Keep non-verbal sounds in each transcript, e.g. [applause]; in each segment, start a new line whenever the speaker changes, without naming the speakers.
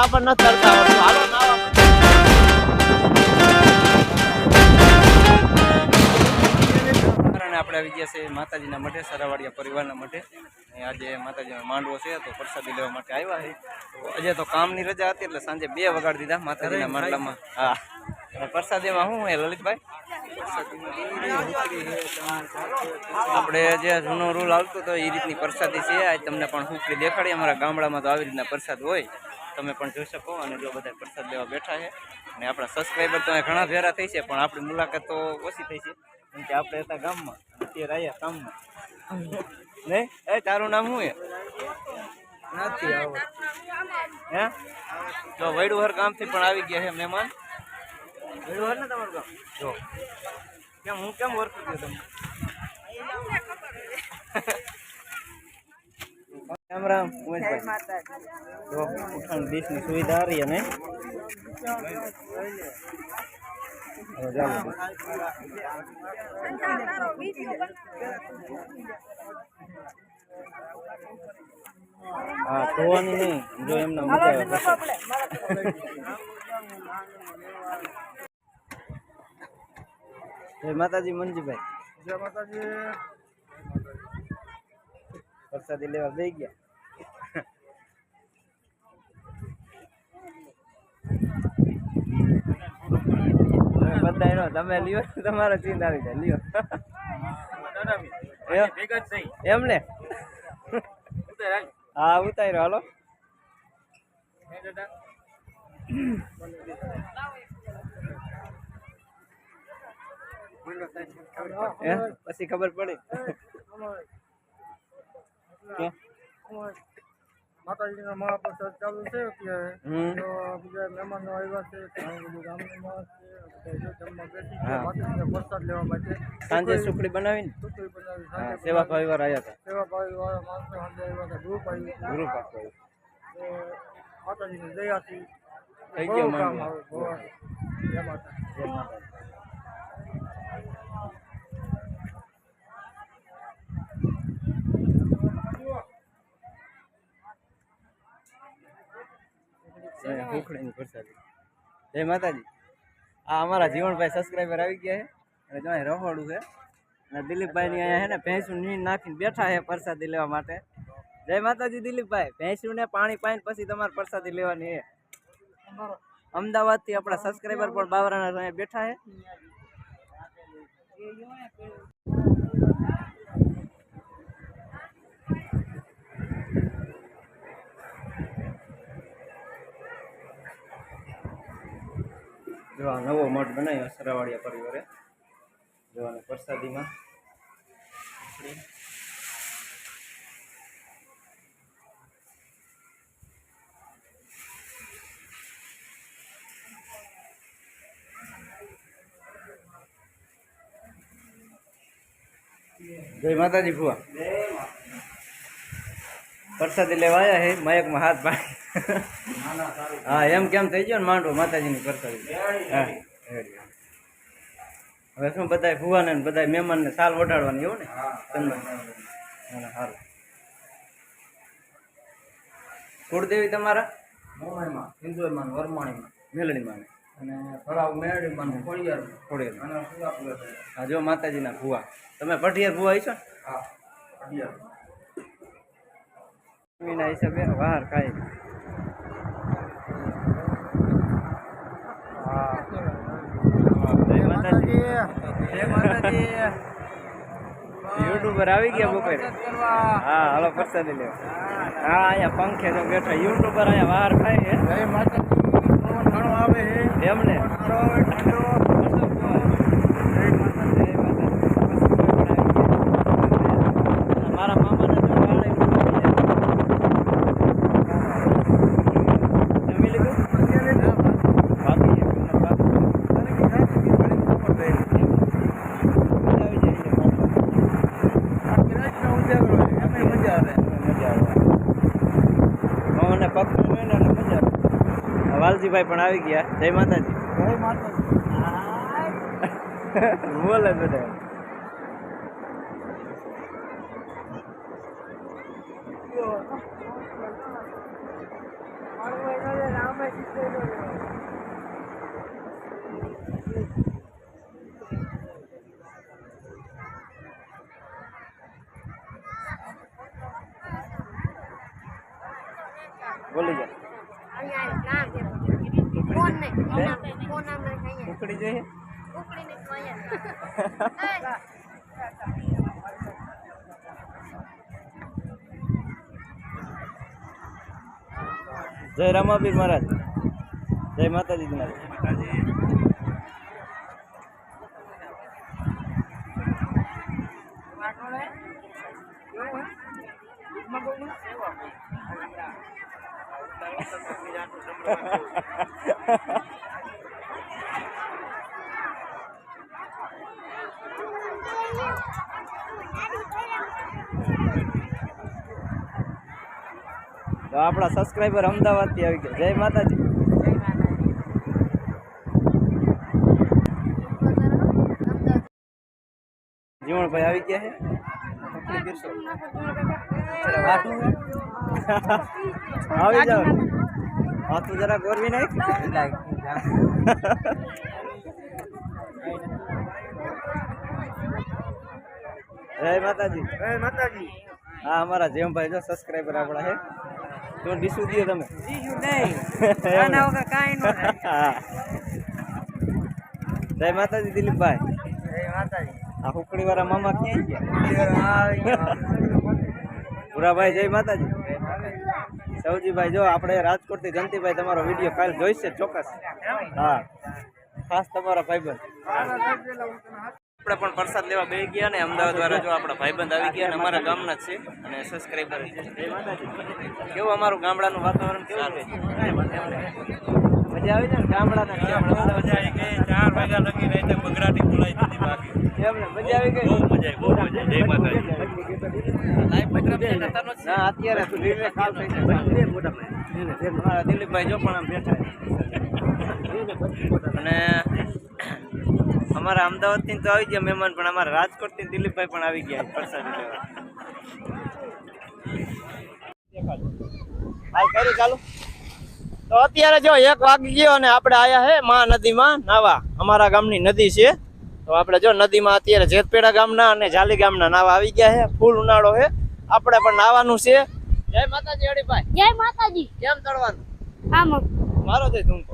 આપણને તરતા આવડતું હાલો
આપણે આવી ગયા છે માતાજીના મઠે સરાવાડિયા પરિવારના મઠે આજે માતાજીનો માંડવો છે તો પ્રસાદી લેવા માટે આવ્યા છે. તો આજે તો કામની રજા હતી એટલે સાંજે બે વગાડી દીધા માતાજીના માંડલામાં. હા. અને પ્રસાદીમાં શું લલિતભાઈ? આપણે જે જૂનો રૂલ આવતો હતો એ રીતની પ્રસાદી છે. આજ તમને પણ હુકડી દેખાડી. અમારા ગામડામાં તો આવી રીતના પ્રસાદ હોય. તમે પણ જોઈ શકો અને જો બધા પ્રસાદ લેવા બેઠા છે. અને આપણા સબસ્ક્રાઈબર તો ઘણા ભેરા થઈ છે પણ આપણી મુલાકાત તો ઓછી થઈ છે. કેમ કે આપણે હતા ગામમાં અત્યારે આવ્યા કામમાં. નહીં એ તારું નામ શું નથી નથી હે? જો વૈડુહર ગામથી પણ આવી ગયા છે મહેમાન. વૈડુહર ને તમારું ગામ? જો. કેમ હું કેમ ઓળખું છું તમને? [laughs] રામ રામ ઉમેશભાઈ. જો ઉઠાણ ડીશની સુવિધા આ રહી ને હવે ચાલો. હા ધોવાની નહીં જો એમને આવે જય માતાજી મંજીભાઈ.
જય માતાજી.
પ્રસાદી લેવા દઈ ગયા. બધા એનો તમે લ્યો તમારો ચીન આવી જાય લ્યો. એમ- એમ ને હા ઉતાર્યો હાલો. પછી ખબર પડી?
માતાજીના મહાપ્રસાદ ચાલુ છે અત્યારે. બીજા મહેમાનો આવ્યા છે ઘણું બધું ગામનું માણસ છે બધા જમવા બેસી
હા.
ગયા પ્રસાદ લેવા માટે.
સાંજે સુખડી બનાવીને?
સુખડી બનાવી
સેવા પરિવાર આવ્યા હતા.
સેવા પરિવાર માણસો સાંજે આવ્યા હતા ગ્રુપ આવ્યું હતું.
ગુરુ પાક કર્યું.
તો માતાજીની દયાથી
થઈ ગયો
કામ આવે જય માતા
જય. જય ભૂખડીની જય માતાજી. આ અમારા જીવનભાઈ સબસ્ક્રાઈબર આવી ગયા છે. અને જો અહીં રહોડું છે. અને દિલીપભાઈની અહીંયા છે ને ભેંસું નીંદ નાખીને બેઠા છે પ્રસાદી લેવા માટે. જય માતાજી દિલીપભાઈ. ભેંસુને પાણી પાઈને પછી તમારે પ્રસાદી લેવાની છે. અમદાવાદથી આપણા સબસ્ક્રાઈબર પણ બાવરાના બેઠા છે. જો આ નવો મઠ બનાવ્યો સરાવાડિયા પરિવારે. જોવાને પ્રસાદીમાં જય માતાજી ફુવા પ્રસાદી લેવા આવ્યા હે મયકમાં હાથ પાડી હા એમ કેમ થઈ ગયો ને માંડવો? માતાજીની હા હવે શું બધા ફુવાને ને બધા મહેમાનને સાલ ઓઢાડવાની એવું ને? સારું કુળદેવી તમારા?
મોમાઈમાં હિન્દુમાં વરમાણીમાં.
મેલડીમાં
અને તળાવ મેરડીમાં ખોડિયાર
ખોડિયાર
અને સુરાપુર
હા જો માતાજીના ફુવા તમે પઠિયાર ફુવા છો
હા
પઠિયાર હિસાબે વાર ખાય જય માતાજી જય માતાજી યુટ્યુબર આવી ગયા બપોરે. હા હાલો પ્રસાદી લેવા હા અહીંયા પંખે તો બેઠા યુટ્યુબર અહીંયા વાર ખાય છે. એમને
મારો આવે ઠંડો
મારા મામાને તો વાળ એવું જમી લીધું બાકી છે, પેલા બાકી. મજા આવે મને પગ મેં ને એટલે મજા આવે આ વાલજીભાઈ પણ આવી ગયા. જય માતાજી.
જય માતાજી. [laughs]
બોલે બધા. બોલી જાઓ
અહીંયા કામ છે ફોન નહીં ફોન આમ- ફોન આમ નહીં અહીંયા
ઉકળી જોઈએ. [laughs] જય રામાબીર મહારાજ. જય માતાજી મહારાજ [laughs] તો આપણા સબસ્ક્રાઈબર અમદાવાદથી આવી ગયા. જય માતાજી. જીવણભાઈ આવી ગયા છે? [laughs] આવી જાઓ. હાથું જરા ગોરવી નાખ. [laughs] [laughs] જય માતાજી.
જય માતાજી.
હા અમારા જેમભાઈ જો સબસ્ક્રાઈબર આપણા છે. તો ડીસુ દો તમે. [laughs] હા. જય માતાજી દિલીપભાઈ.
જય માતાજી.
આ હુકડી વાળા મામા ક્યાં ગયા? ભૂરાભાઈ જય માતાજી. સૌજીભાઈ જો આપણે રાજકોટથી જંતીભાઈ તમારો વીડિયો કાલ જોઈશે ચોક્કસ. હા. ખાસ તમારા ભાઈબંધ. આપણે પણ પ્રસાદ લેવા બે ગયા ને અમદાવાદ વાળા જો આપણા ભાઈબંધ આવી ગયા અને અમારા ગામના છે અને સબસ્ક્રાઈબર કેવું અમારું ગામડાનું વાતાવરણ કેવું છે? મજા આવી જાય ને ગામડાના ગઈ.
ચાર વાગ્યા લગી રહી બગડાટી બોલાઈ દીધી બાકી.
એમ મજા આવી ગઈ?
બહુ મજા બહુ મજા જય માતાજી.
ના અત્યારે તો થઈ દિલીપભાઈ જો પણ આમ બેઠા છે. અને અમારા અમદાવાદથી તો આવી ગયા મહેમાન પણ અમારા રાજકોટથી દિલીપભાઈ પણ આવી ગયા પ્રસાદ લેવા હાલ કર્યું ચાલુ.
તો અત્યારે જો એક વાગી ગયો અને આપણે આયા હે મા નદીમાં નાવા. અમારા ગામની નદી છે. તો આપણે જો નદીમાં અત્યારે જેતપેડા ગામના અને જાલી ગામના નાવા આવી ગયા છે ફૂલ ઉનાળો છે આપણે પણ નાવાનું છે. જય માતાજી હરીભાઈ.
જય માતાજી.
કેમ તળવાનું?
આમ
મારો તુમકો જો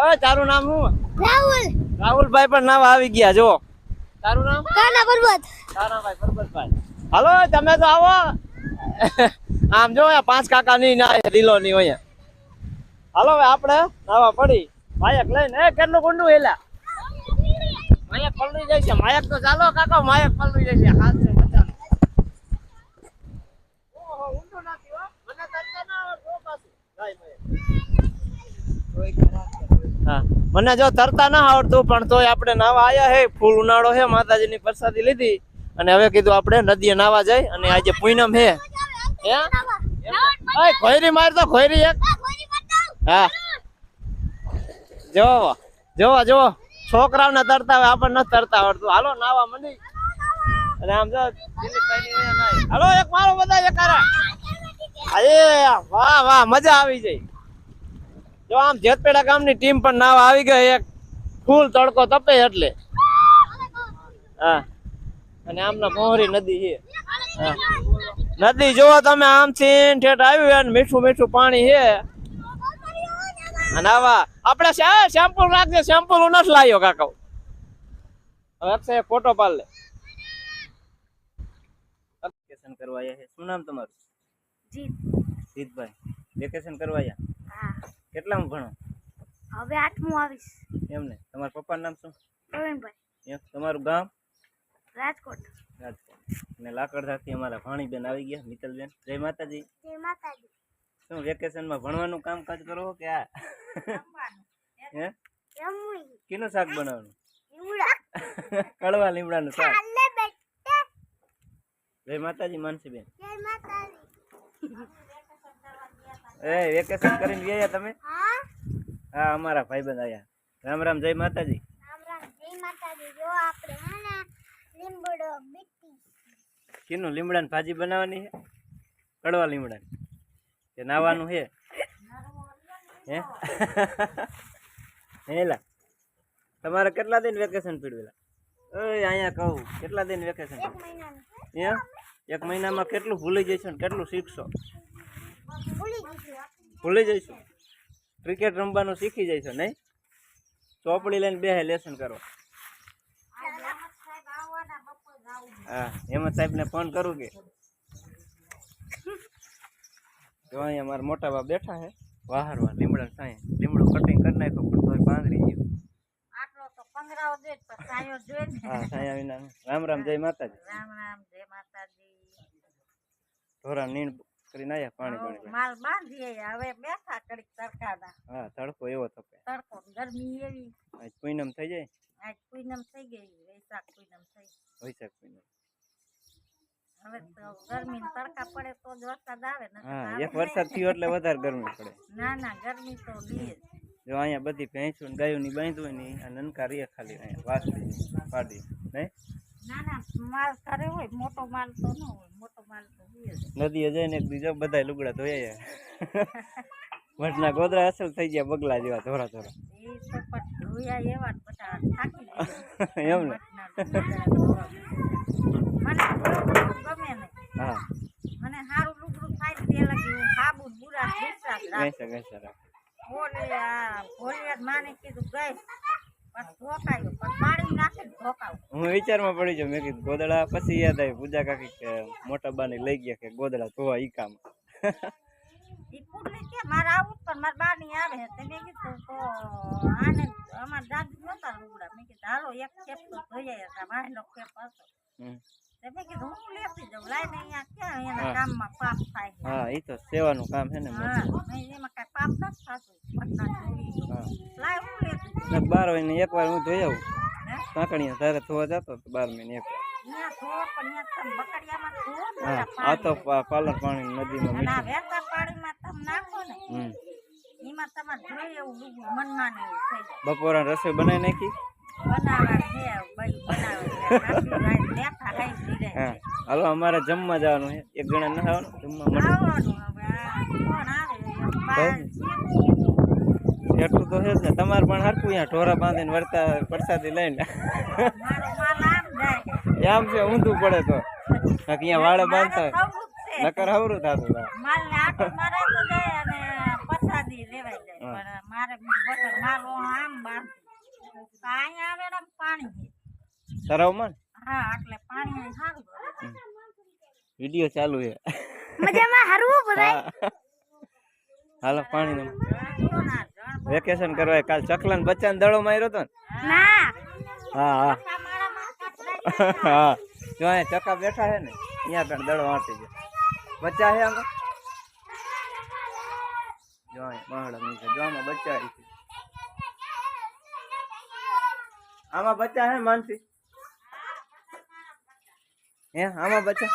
અ તારું નામ શું?
રાહુલ.
રાહુલભાઈ પણ નાવા આવી ગયા જો તારું નામ?
કાના પર્વત
તારાભાઈ પરબતભાઈ. હાલો તમે તો આવો. આમ જો પાંચ કાકા ની ના લીલો ની અહીંયા હાલો હવે આપણે નાવા પડી. માયક લઈને એ કેટલું ગુંડું હેલા? માયક પલળી જાય છે. માયક તો ચાલો કાકા માયક પલળી જાય છે. હાથ છે બચાવ ઓહો ઊંડું નાખ્યું મને તરતા ના આવડતું પાછું. જાય માયક હા. મને જો તરતા ના આવડતું, પણ તોય આપણે નાવા આવ્યા હે. ફૂલ ઉનાળો હે, માતાજીની પ્રસાદી લીધી. અને હવે કીધું આપણે નદીએ નાવા જાય અને આજે પૂનમ હે. ખોયરી માર ખોયરી એક. હા. જોવો જોવો જોવો. છોકરાઓને તરતા હોય, આપણને તરતા આવડતું. હાલો, નાવા મંડી. અને આમ જો. હાલો, એક મારો બધા એક અરે, વાહ વાહ, મજા આવી જાય જો આમ જેતપેડા ગામની ટીમ પણ નાવ આવી ગઈ એક ફૂલ તડકો તપે એટલે. હા. અને આમના મોહરી નદી છે. નદી જોવો તમે આમથી ઠેઠ આવ્યું અને મીઠું મીઠું પાણી છે. અને આવા આપણે શેમ્પુ રાખજે શેમ્પુ નથી લાવ્યો કાકા. હવે અક્ષય ફોટો પાડ લે
વેકેશન કરવા આવ્યા છે. શું નામ તમારું?
જીત.
જીતભાઈ. વેકેશન કરવા આવ્યા
હા.
કેટલામાં ભણો?
હવે આઠમું આવીશ.
એમને તમારા પપ્પાનું નામ શું?
પ્રવીણભાઈ.
એમ? તમારું ગામ?
રાજકોટ.
રાજકોટ. અને લાકડધાથી અમારા ભાણીબેન આવી ગયા મિતલબેન જય માતાજી.
જય માતાજી.
શું વેકેશનમાં ભણવાનું કામકાજ કરો કે આ? હે? કેનું શાક બનાવવાનું? કડવા લીમડાનું શાક? જય માતાજી માનસીબેન.
જય માતાજી.
એ વેકેશન કરીને ગયા તમે?
હા.
અમારા ભાઈબંધ આવ્યા રામ રામ જય માતાજી.
રામ રામ જય માતાજી. જો આપણે હે ને લીમડો મીઠી.
કેનું લીમડાની ભાજી બનાવવાની છે? કડવા લીમડાની. કે નાવાનું છે? હે? [laughs] હેલા. તમારે કેટલા દિન વેકેશન પીડવેલા? ઓય અહીંયા કહું કેટલા દિન વેકેશન
એક
એક મહિનામાં કેટલું ભૂલી જશો ને કેટલું શીખશો?
ભૂલી
ભૂલી જઈશું. ક્રિકેટ રમવાનું શીખી જઈશું નહીં? ચોપડી લઈને બે લેસન કરો હા હેમંત સાહેબને ફોન કરું કે? જો અહીંયા મારા મોટા બાપ બેઠા છે વાહરવા લીમડા સાંય લીમડું કટિંગ કરી નાખ્યું પણ તોય પાંદરી ગયું. રામ રામ જય માતાજી.
રામ રામ જય માતાજી.
ધોરણ નીણ કરીને આવ્યા પાણી પાણી.
માલ બાંધીએ હવે બેઠા કડીક તડકાના.
હા તડકો એવો તપે
તડકો ગરમી એવી.
આજ પૂનમ થઈ જાય?
આજ પૂનમ થઈ ગઈ વૈશાખ પૂનમ થઈ
વૈશાખ પૂનમ.
હવે તો ગરમી તડકા પડે તો જ વરસાદ આવે ને
હા એક વરસાદ થયો એટલે વધારે ગરમી પડે.
ના ના ગરમી તો લીએ જો.
અહીંયા બધી ભેંસો ને ગાયું ની બાંધ્યું હોય ને આ નનકા ખાલી અહીંયા વાસળી પાડી નહીં?
ના ના માલ કરે હોય મોટો માલ તો ન હોય મોટો માલ તો લીએ જ.
નદીએ જઈને એક બીજો બધા લુગડા ધોયા વટના ગોદરા અસલ થઈ ગયા બગલા જેવા ધોરા ધોરા. એમ ને?
મને ગમે નહીં.
હા.
મને સારું લુગડું થાય લગી સાબુ બુરા બોલે આ ભોલિયાર માને કીધું ગઈ
હું વિચારમાં પડી જાઉં મેં કીધું ગોદડા પછી યાદ આવી પૂજા કાકી કે મોટા બાને લઈ ગયા કે ગોદડા ધોવા ઈ કામ.
મારે આવું પણ મારા બાની આવે તે મેં કીધું તો આને અમારા દાદી નહોતા લુગડા. મેં કીધું હાલો એક ખેપ તો ધોઈ હતા માયનો ખેપ હતો. હું લેતી જાઉં અહીંયા ક્યાં એના
હા.
કામમાં પાપ થાય
હા ઈ તો સેવાનું કામ છે ને
હા એમાં કાંઈ પાપ નથી થતું. જોઈ
બાર મહિને એકવાર હું ધોઈ આવું? કાંકણીયા તારે ધોવા જતો તો બાર મહિને હા આ તો. પાલર પાણી નદીમાં બપોરા રસોઈ બનાવી નાખી? હાલો અમારે જમવા જવાનું છે. એક જણા ના આવવાનું જમવા માટે
આવવાનું હવે આ કોણ આવે બાર
એટલું તો છે જ ને. તમારે પણ હરકું અહીંયા ઢોરા બાંધીને વરતા વરસાદી લઈને.
એમ માલ આમ જાય
આમ છે ઊંધું પડે તો. અહીંયા વાળે બાંધતા હોય. નકર હવરું થતું હોય.
માલ ને આટો મારે તો જાય અને પસાદી લેવાઈ જાય. પણ મારે બટર માલ આમ બાંધ અહીંયા આવે ને પાણી છે.
તરાવમાં વીડિયો ચાલુ છે.
મજામાં? હારવું
હા. હાલો પાણી વેકેશન કરવા કાલ ચકલાન બચ્ચાને દડો માર્યો તો ને?
ના.
હા હા. હા જો અહીંયા ચકા બેઠા છે ને અહીંયા કણ દડો વાંટી છે બચ્ચા છે આમાં? જો અહીંયા બહાડા નીચે જો આમાં બચ્ચા છે. આમાં બચ્ચા હે માનસી? હે આમાં બચ્ચા?